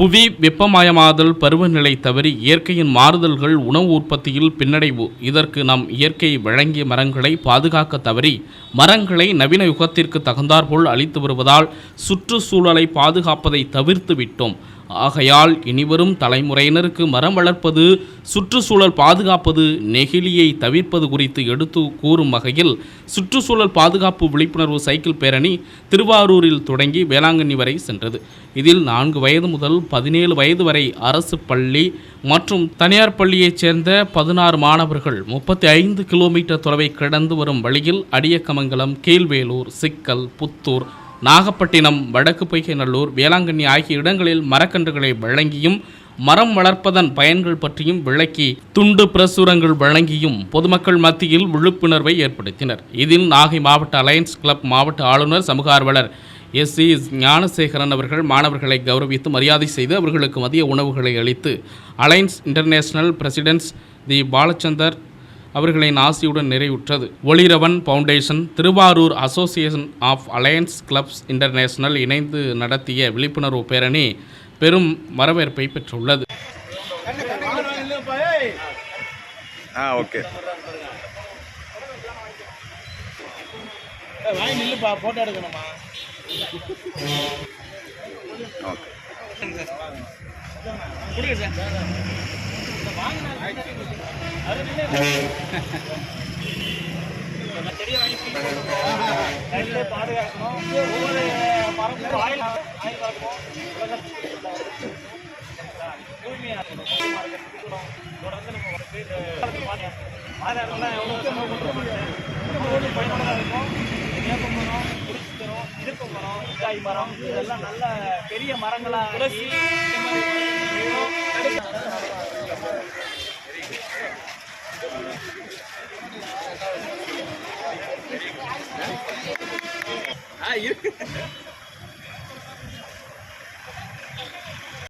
புவி வெப்பமயமாதல் பருவநிலை தவறி இயற்கையின் மாறுதல்கள் உணவு உற்பத்தியில் பின்னடைவு. இதற்கு நாம் இயற்கை வழங்கிய மரங்களை பாதுகாக்க தவறி மரங்களை நவீன யுகத்திற்கு தகுந்தாற்போல் அளித்து வருவதால் சுற்றுச்சூழலை பாதுகாப்பதை தவிர்த்து விட்டோம். ஆகையால் இனிவரும் தலைமுறையினருக்கு மரம் வளர்ப்பது சுற்றுச்சூழல் பாதுகாப்பது நெகிழியை தவிர்ப்பது குறித்து எடுத்து கூறும் வகையில் சுற்றுச்சூழல் பாதுகாப்பு விழிப்புணர்வு சைக்கிள் பேரணி திருவாரூரில் தொடங்கி வேளாங்கண்ணி வரை சென்றது. இதில் நான்கு வயது முதல் பதினேழு வயது வரை அரசு பள்ளி மற்றும் தனியார் பள்ளியைச் சேர்ந்த பதினாறு மாணவர்கள் முப்பத்தி ஐந்து கிலோமீட்டர் தொலைவை கடந்து வரும் வழியில் அடியக்கமங்கலம் கீழ்வேலூர் சிக்கல் புத்தூர் நாகப்பட்டினம் வடக்கு பொய்கைநல்லூர் வேளாங்கண்ணி ஆகிய இடங்களில் மரக்கன்றுகளை வழங்கியும் மரம் வளர்ப்பதன் பயன்கள் பற்றியும் விளக்கி துண்டு பிரசுரங்கள் வழங்கியும் பொதுமக்கள் மத்தியில் விழிப்புணர்வை ஏற்படுத்தினர். இதில் நாகை மாவட்ட அலையன்ஸ் கிளப் மாவட்ட ஆளுநர் சமூக ஆர்வலர் எஸ் சி ஞானசேகரன் அவர்கள் மாணவர்களை கௌரவித்து மரியாதை செய்து அவர்களுக்கு மதிய உணவுகளை அளித்து அலையன்ஸ் இன்டர்நேஷனல் பிரசிடென்ட்ஸ் தி பாலச்சந்தர் அவர்களின் ஆசியுடன் நிறைவுற்றது. Oliravan foundation Thiruvarur association of alliance clubs international இணைந்து நடத்திய விழிப்புணர்வு பேரணி பெரும் வரவேற்பை பெற்றுள்ளது. ஆ ஓகே. வாங்கி நில்லுப்பா போட்டோ எடுக்கணுமா? ஓகே. கொடுங்க சார். செடியை வாங்கி பாதுகாக்கணும் ஒவ்வொரு மரமும் ஆயில் ஆயில் வளர்க்கணும் தூய்மையாக இருக்கணும் தொடர்ந்து நம்ம வந்து மாதாரெல்லாம் எவ்வளோ பயனுள்ளதாக இருக்கும் வேப்ப மரம் குடிச்சு மரம் இருப்பு மரம் காய் மரம் இதெல்லாம் நல்ல பெரிய மரங்களா 아, 이렇게.